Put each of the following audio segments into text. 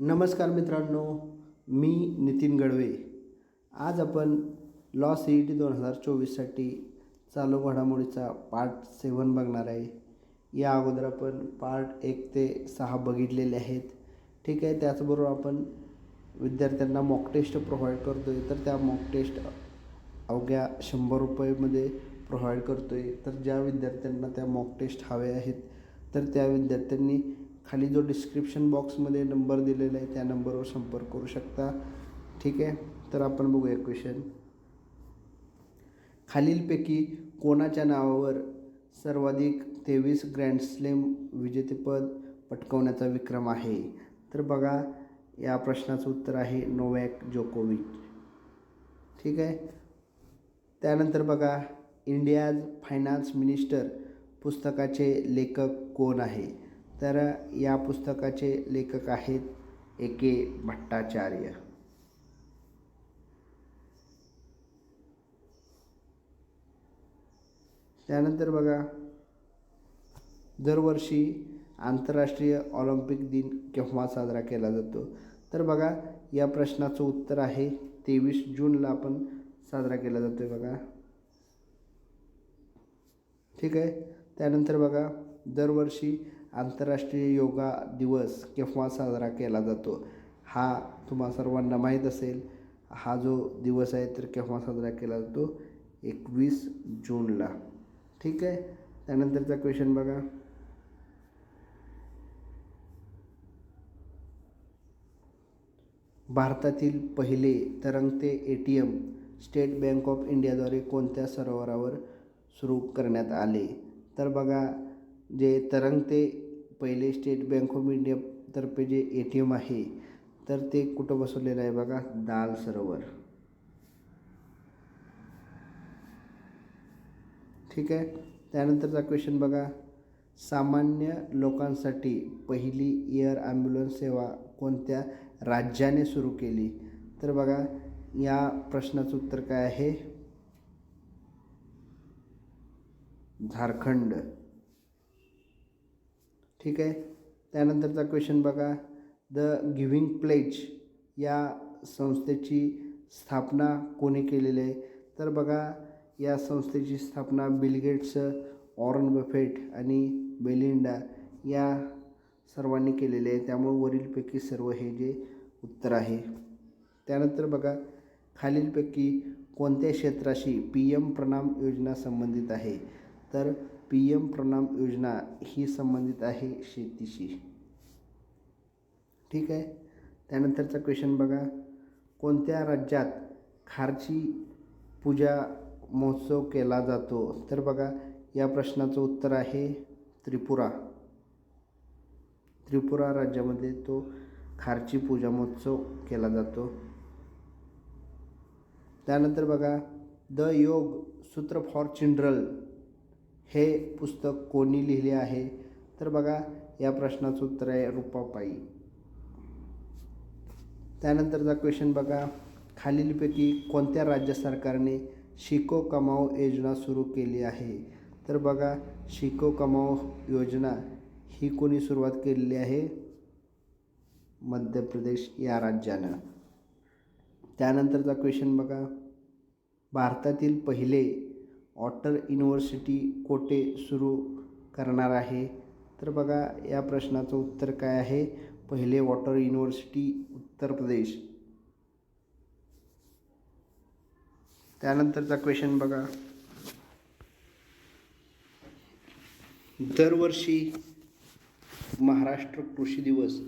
नमस्कार मित्रांनो मी नितीन गडवे. आज आपण लॉ सी ई टी दोन हजार चोवीससाठी चालू घडामोडीचा पार्ट सेवन बघणार आहे. या अगोदर आपण पार्ट एक ते सहा बघितलेले आहेत. ठीक आहे त्याचबरोबर आपण विद्यार्थ्यांना मॉक टेस्ट प्रोव्हाइड करतो आहे तर त्या मॉक टेस्ट अवघ्या शंभर रुपयेमध्ये प्रोव्हाइड करतो आहे तर ज्या विद्यार्थ्यांना त्या मॉक टेस्ट हवे आहेत तर त्या विद्यार्थ्यांनी खाली जो डिस्क्रिप्शन बॉक्समध्ये नंबर दिलेला आहे त्या नंबरवर संपर्क करू शकता. ठीक आहे? तर आपण बघूया क्वेश्चन खालीलपैकी कोणाच्या नावावर सर्वाधिक तेवीस ग्रँड स्लेम विजेतेपद पटकवण्याचा विक्रम आहे? तर बघा या प्रश्नाचं उत्तर आहे नोवॅक जोकोविच. ठीक आहे? त्यानंतर बघा इंडियाज फायनान्स मिनिस्टर पुस्तकाचे लेखक कोण आहे? तर या पुस्तकाचे लेखक आहेत ए के भट्टाचार्य. त्यानंतर बघा दरवर्षी आंतरराष्ट्रीय ऑलिम्पिक दिन केव्हा साजरा केला जातो? तर बघा या प्रश्नाचं उत्तर आहे तेवीस जूनला आपण साजरा केला जातो आहे बघा. ठीक आहे? त्यानंतर बघा दरवर्षी आंतरराष्ट्रीय योगा दिवस केव्हा साजरा केला जातो हा तुम्हा सर्वांना माहीत असेल. हा जो दिवस आहे तर केव्हा साजरा केला जातो? एकवीस जूनला. ठीक आहे? त्यानंतरचा क्वेश्चन बघा. भारतातील पहिले तरंगते A T M State Bank of इंडियाद्वारे कोणत्या सरोवरावर सुरू करण्यात आले? तर बघा जे तरंगते पहिले स्टेट बँक ऑफ इंडियातर्फे जे ए टी एम आहे तर ते कुठं बसवलेलं आहे बघा? दाल सरोवर. ठीक आहे? त्यानंतरचा क्वेश्चन बघा. सामान्य लोकांसाठी पहिली एअर ॲम्ब्युलन्स सेवा कोणत्या राज्याने सुरू केली? तर बघा या प्रश्नाचं उत्तर काय आहे? झारखंड. ठीक आहे? त्यानंतरचा क्वेश्चन बघा. द गिव्हिंग प्लेज या संस्थेची स्थापना कोणी केलेली आहे? तर बघा या संस्थेची स्थापना बिलगेट्स ऑरन बफेट आणि बेलिंडा या सर्वांनी केलेले आहे. त्यामुळे वरीलपैकी सर्व हे जे उत्तर आहे. त्यानंतर बघा खालीलपैकी कोणत्या क्षेत्राशी पी एम प्रणाम योजना संबंधित आहे? तर पी एम प्रणाम योजना ही संबंधित आहे शेतीशी. ठीक आहे? त्यानंतरचा क्वेश्चन बघा. कोणत्या राज्यात खारची पूजा महोत्सव केला जातो? तर बघा या प्रश्नाचं उत्तर आहे त्रिपुरा. त्रिपुरा राज्यामध्ये तो खारची पूजा महोत्सव केला जातो. त्यानंतर बघा द योग सूत्र फॉर चिंड्रल हे पुस्तक कोणी लिहिले आहे? तर बघा या प्रश्नाचं उत्तर आहे रुपापाई त्यानंतरचा क्वेश्चन बघा. खालीलपैकी कोणत्या राज्य सरकारने शिको कमाओ योजना सुरू केली आहे? तर बघा शिको कमाओ योजना ही कोणी सुरुवात केलेली आहे? मध्य प्रदेश या राज्यानं. त्यानंतरचा क्वेश्चन बघा. भारतातील पहिले ऑटर युनिव्हर्सिटी कोठे सुरू करणार आहे? तर बघा या प्रश्नाचं उत्तर काय आहे? पहिले वॉटर युनिव्हर्सिटी उत्तर प्रदेश. त्यानंतरचा क्वेश्चन बघा. दरवर्षी महाराष्ट्र कृषी दिवस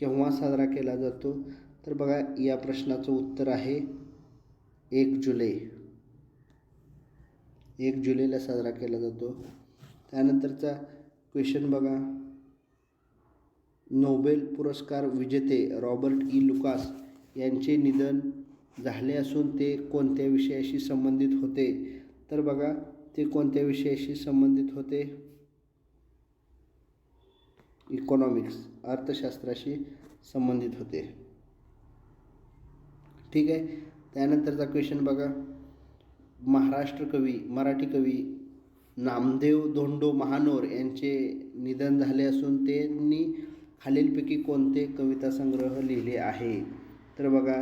केव्हा साजरा केला जातो? तर बघा या प्रश्नाचं उत्तर आहे एक जुलै. एक जुलैला साजरा केला जातो. त्यानंतरचा क्वेश्चन बघा. नोबेल पुरस्कार विजेते रॉबर्ट ई. लुकास यांचे निधन झाले असून ते कोणत्या विषयाशी संबंधित होते? तर बघा ते कोणत्या विषयाशी संबंधित होते? इकॉनॉमिक्स अर्थशास्त्राशी संबंधित होते. ठीक आहे? त्यानंतरचा क्वेश्चन बघा. महाराष्ट्र कवी मराठी कवी नामदेव धोंडो महानोर यांचे निधन झाले असून त्यांनी खालीलपैकी कोणते कविता संग्रह लिहिले आहे तर बघा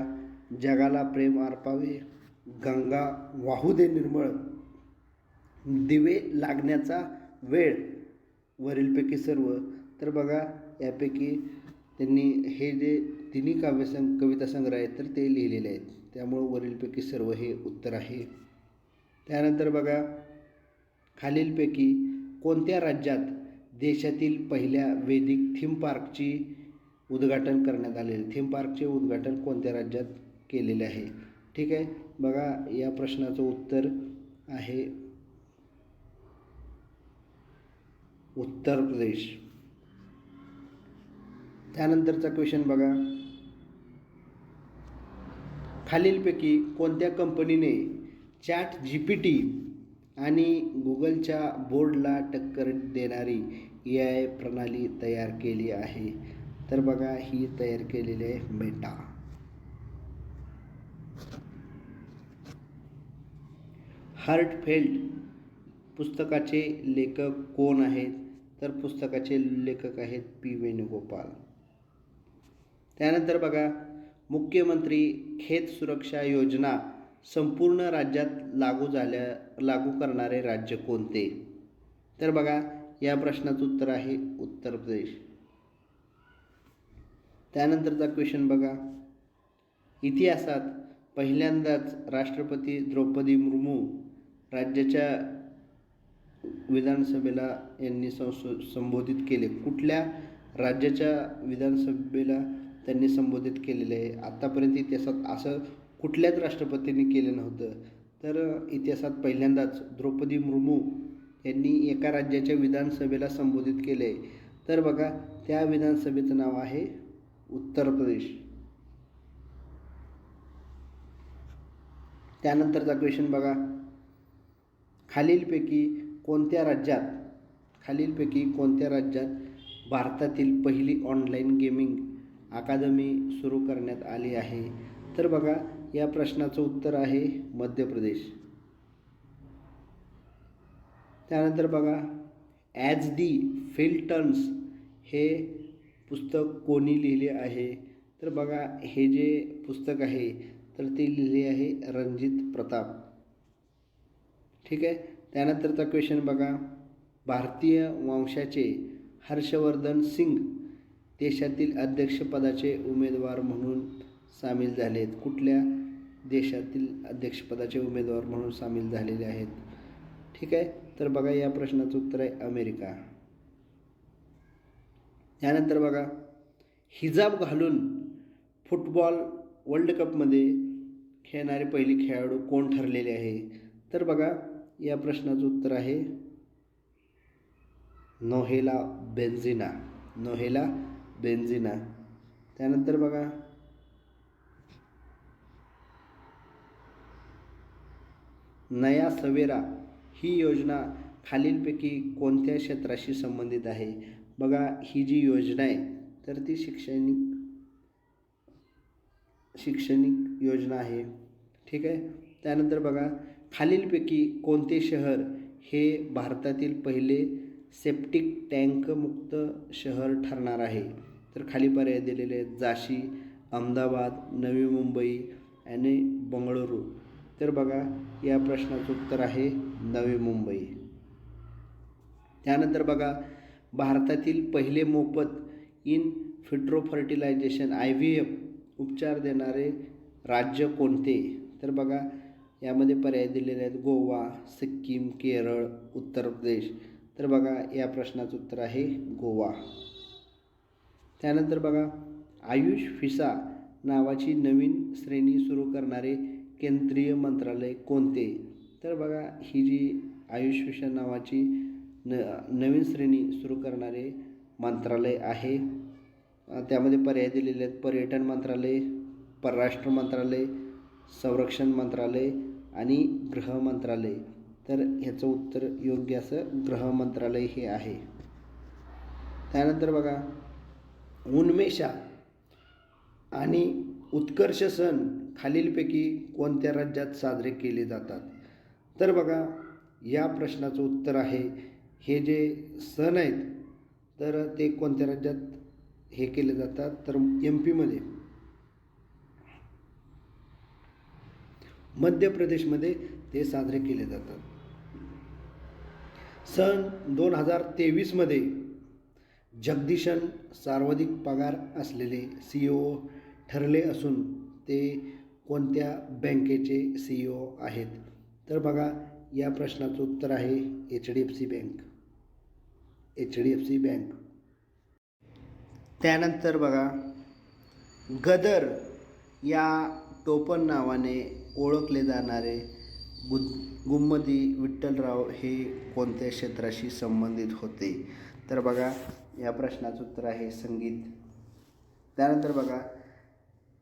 जगाला प्रेम अर्पावे गंगा वाहू दे निर्मळ दिवे लागण्याचा वेळ वरीलपैकी सर्व. तर बघा यापैकी त्यांनी हे जे तिन्ही काव्यसंग कविता संग्रह आहेत तर ते लिहिलेले आहेत. त्यामुळं वरीलपैकी सर्व हे उत्तर आहे. त्यानंतर बघा खालीलपैकी कोणत्या राज्यात देशातील पहिल्या वेदिक थीम पार्कची उद्घाटन करण्यात आलेले थीम पार्कचे उद्घाटन कोणत्या राज्यात केलेले आहे? ठीक आहे बघा या प्रश्नाचं उत्तर आहे उत्तर प्रदेश. त्यानंतरचा क्वेश्चन बघा. खालीलपैकी कोणत्या कंपनीने चॅट जी पी टी आणि गुगलच्या बोर्डला टक्कर देणारी ए आय प्रणाली तयार केली आहे. तर बघा ही तयार केलेली आहे मेटा हार्टफेल्ड पुस्तकाचे लेखक कोण आहेत? तर पुस्तकाचे लेखक आहेत पी वेणुगोपाल. त्यानंतर बघा मुख्यमंत्री खेत सुरक्षा योजना संपूर्ण राज्यात लागू झाल्या लागू करणारे राज्य कोणते? तर बघा या प्रश्नाचं उत्तर आहे उत्तर प्रदेश. त्यानंतरचा क्वेश्चन बघा. इतिहासात पहिल्यांदाच राष्ट्रपती द्रौपदी मुर्मू राज्याच्या विधानसभेला यांनी संबोधित केले. कुठल्या राज्याच्या विधानसभेला त्यांनी संबोधित केलेले आहे? आत्तापर्यंत इतिहासात असं कुठल्याच राष्ट्रपतींनी केलं नव्हतं. तर इतिहासात पहिल्यांदाच द्रौपदी मुर्मू यांनी एका राज्याच्या विधानसभेला संबोधित केले. आहे तर बघा त्या विधानसभेचं नाव आहे उत्तर प्रदेश. त्यानंतरचा क्वेश्चन बघा. खालीलपैकी कोणत्या राज्यात खालीलपैकी कोणत्या राज्यात भारतातील पहिली ऑनलाईन गेमिंग अकादमी सुरू करण्यात आली आहे? तर बघा या प्रश्नाचं उत्तर आहे मध्य प्रदेश. त्यानंतर बघा ॲज दी फिल्टन्स हे पुस्तक कोणी लिहिले आहे? तर बघा हे जे पुस्तक आहे तर ते लिहिले आहे रणजित प्रताप. ठीक आहे? त्यानंतरचा क्वेश्चन बघा भारतीय वंशाचे हर्षवर्धन सिंग देशातील अध्यक्षपदाचे उमेदवार म्हणून सामील झाले आहेत कुठल्या? देशातील अध्यक्षपदाचे उमेदवार म्हणून सामील झालेले आहेत. ठीक आहे? तर बघा या प्रश्नाचं उत्तर आहे अमेरिका. त्यानंतर बघा हिजाब घालून फुटबॉल वर्ल्ड कपमध्ये खेळणारे पहिले खेळाडू कोण ठरलेले आहे? तर बघा या प्रश्नाचं उत्तर आहे नोहेला बेन्झिना. नोहेला बेन्झिना. त्यानंतर बघा नया सवेरा ही योजना खालीलपैकी कोणत्या क्षेत्राशी संबंधित आहे? बघा ही जी योजना आहे तर ती शैक्षणिक शैक्षणिक योजना आहे. ठीक आहे? त्यानंतर बघा खालीलपैकी कोणते शहर हे भारतातील पहिले सेप्टिक टँकमुक्त शहर ठरणार आहे? तर खाली पर्याय दिलेले आहेत जाशी अहमदाबाद नवी मुंबई आणि बंगळुरू. तर बघा या प्रश्नाचं उत्तर आहे नवी मुंबई. त्यानंतर बघा भारतातील पहिले मोफत in vitro fertilisation I V F उपचार देणारे राज्य कोणते? तर बघा यामध्ये पर्याय दिलेले आहेत गोवा सिक्कीम केरळ उत्तर प्रदेश. तर बघा या प्रश्नाचं उत्तर आहे गोवा. त्यानंतर बघा आयुष फिसा नावाची नवीन श्रेणी सुरू करणारे केंद्रीय मंत्रालय कोणते? तर बघा ही जी आयुष मिशन नावाची न नवीन श्रेणी सुरू करणारे मंत्रालय आहे. त्यामध्ये पर्याय दिलेले आहेत. पर्यटन मंत्रालय परराष्ट्र मंत्रालय संरक्षण मंत्रालय आणि गृह मंत्रालय. तर ह्याचं उत्तर योग्य असं गृह मंत्रालय हे आहे. त्यानंतर बघा उन्मेषा आणि उत्कर्ष सण खालीलपैकी कोणत्या राज्यात साजरे केले जातात? तर बघा या प्रश्नाचं उत्तर आहे हे जे सण आहेत तर ते कोणत्या राज्यात हे केले जातात? तर एम पीमध्ये. मध्य प्रदेशमध्ये ते साजरे केले जातात. सन दोन हजार तेवीसमध्ये जगदीशन सर्वाधिक पगार असलेले सी ओ ठरले असून ते कोणत्या बँकेचे सी ई ओ आहेत? तर बघा या प्रश्नाचं उत्तर आहे H D F C bank H D F C bank त्यानंतर बघा गदर या टोपण नावाने ओळखले जाणारे गु गुम्मदी विठ्ठलराव हे कोणत्या क्षेत्राशी संबंधित होते? तर बघा या प्रश्नाचं उत्तर आहे संगीत. त्यानंतर बघा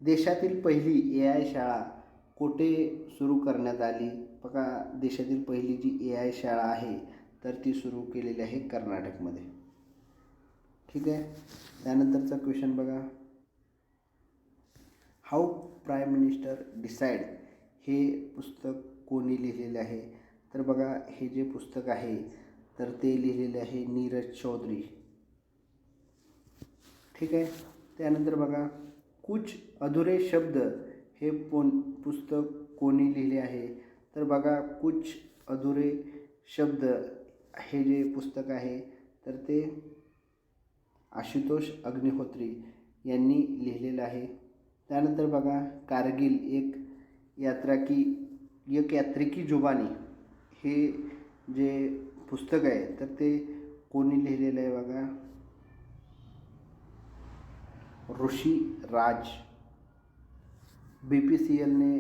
देशातील पहिली ए आय शाळा कुठे सुरू करण्यात आली? बघा देशातील पहिली जी ए आय शाळा आहे तर ती सुरू केलेली आहे कर्नाटकमध्ये. ठीक आहे? त्यानंतरचा क्वेश्चन बघा. हाऊ प्राईम मिनिस्टर डिसाईड हे पुस्तक कोणी लिहिलेले आहे? तर बघा हे जे पुस्तक आहे तर ते लिहिलेले आहे नीरज चौधरी. ठीक आहे? त्यानंतर बघा कुछ अधुरे शब्द हे पोन पुस्तक कोणी लिहिले आहे? तर बघा कुछ अधुरे शब्द हे जे पुस्तक आहे तर ते आशुतोष अग्निहोत्री यांनी लिहिलेलं आहे. त्यानंतर बघा कारगिल एक यात्रा की एक यात्रिकी जुबानी हे जे पुस्तक आहे तर ते कोणी लिहिलेलं आहे बघा? ऋषी राज बी पी सी एलने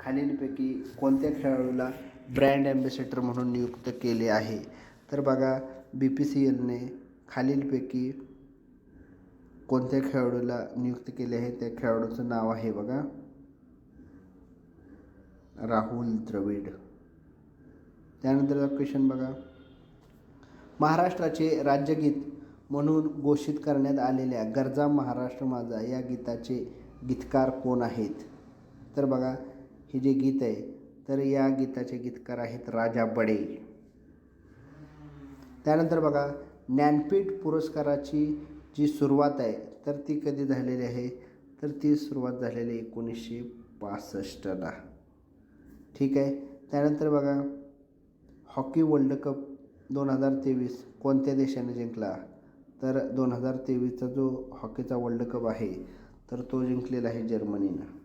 खालीलपैकी कोणत्या खेळाडूला ब्रँड ॲम्बेसेडर म्हणून नियुक्त केले आहे? तर बघा बी पी सी एलने खालीलपैकी कोणत्या खेळाडूला नियुक्त केले आहे? त्या खेळाडूचं नाव आहे बघा. राहुल द्रविड. त्यानंतरचा क्वेश्चन बघा. महाराष्ट्राचे राज्यगीत म्हणून घोषित करण्यात आलेल्या गरजा महाराष्ट्र माझा या गीताचे गीतकार कोण आहेत? तर बघा हे जे गीत आहे तर या गीताचे गीतकार आहेत राजा बडे. त्यानंतर बघा ज्ञानपीठ पुरस्काराची जी सुरुवात आहे तर ती कधी झालेली आहे? तर ती सुरुवात झालेली एकोणीसशे पासष्टला ठीक आहे? त्यानंतर बघा हॉकी वर्ल्ड कप दोन हजार तेवीस कोणत्या देशाने जिंकला? तर दोन हजार तेवीसचा जो हॉकीचा वर्ल्ड कप आहे तर तो जिंकलेला आहे जर्मनीनं.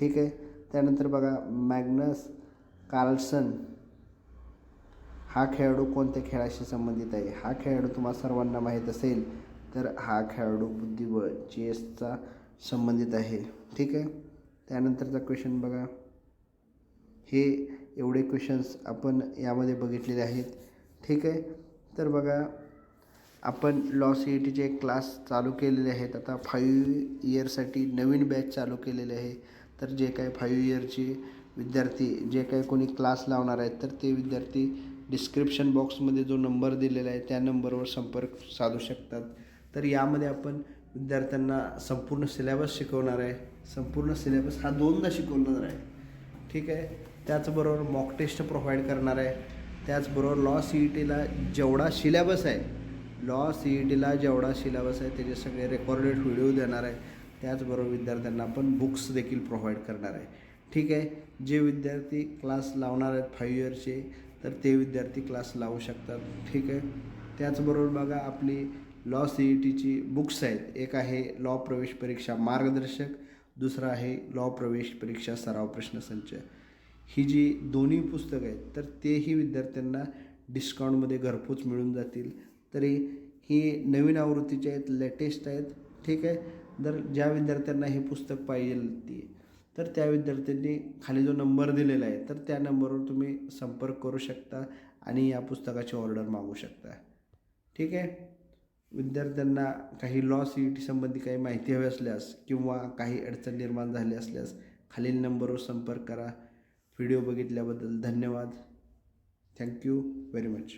ठीक आहे. त्यानंतर बघा मॅग्नस कार्लसन हा खेळाडू कोणत्या खेळाशी संबंधित आहे? हा खेळाडू तुम्हाला सर्वांना माहीत असेल तर हा खेळाडू बुद्धिबळ चेसचा संबंधित आहे. ठीक आहे. त्यानंतरचा क्वेश्चन बघा. हे एवढे क्वेश्चन्स आपण यामध्ये बघितलेले आहेत. ठीक आहे. तर बघा आपण लॉ सी ई टीचे क्लास चालू केलेले आहेत. आता फाईव्ह इयरसाठी नवीन बॅच चालू केलेले आहे. तर जे काही फाईव्ह इयरचे विद्यार्थी जे काही कोणी क्लास लावणार आहेत तर ते विद्यार्थी डिस्क्रिप्शन बॉक्समध्ये जो नंबर दिलेला आहे त्या नंबरवर संपर्क साधू शकतात. तर यामध्ये आपण विद्यार्थ्यांना संपूर्ण सिलेबस शिकवणार आहे. संपूर्ण सिलेबस हा दोनदा शिकवणार आहे. ठीक आहे? त्याचबरोबर मॉक टेस्ट प्रोव्हाइड करणार आहे. त्याचबरोबर लॉ सी ई टीला जेवढा सिलेबस आहे लॉ सी ई टीला जेवढा सिलेबस आहे त्याचे सगळे रेकॉर्डेड व्हिडिओ देणार आहे. त्याचबरोबर विद्यार्थ्यांना आपण बुक्स देखील प्रोव्हाइड करणार आहे. ठीक आहे? जे विद्यार्थी क्लास लावणार आहेत फाईव्ह इयरचे तर ते विद्यार्थी क्लास लावू शकतात. ठीक आहे? त्याचबरोबर बघा आपली लॉ सी ई टीची बुक्स आहेत. एक आहे लॉ प्रवेश परीक्षा मार्गदर्शक दुसरं आहे लॉ प्रवेश परीक्षा सराव प्रश्नसंच ही जी दोन्ही पुस्तकं आहेत तर तेही विद्यार्थ्यांना डिस्काउंटमध्ये घरपोच मिळून जातील. तरी ही नवीन आवृत्तीचे आहेत लेटेस्ट आहेत. ठीक आहे? जर ज्या विद्यार्थ्यांना हे पुस्तक पाहिजे ती तर त्या विद्यार्थ्यांनी खाली जो नंबर दिलेला आहे तर त्या नंबरवर तुम्ही संपर्क करू शकता आणि या पुस्तकाची ऑर्डर मागू शकता. ठीक आहे? विद्यार्थ्यांना काही लॉ सी ई टी संबंधी काही माहिती हवी असल्यास किंवा काही अडचण निर्माण झाली असल्यास खालील नंबरवर संपर्क करा. व्हिडिओ बघितल्याबद्दल धन्यवाद. Thank you very much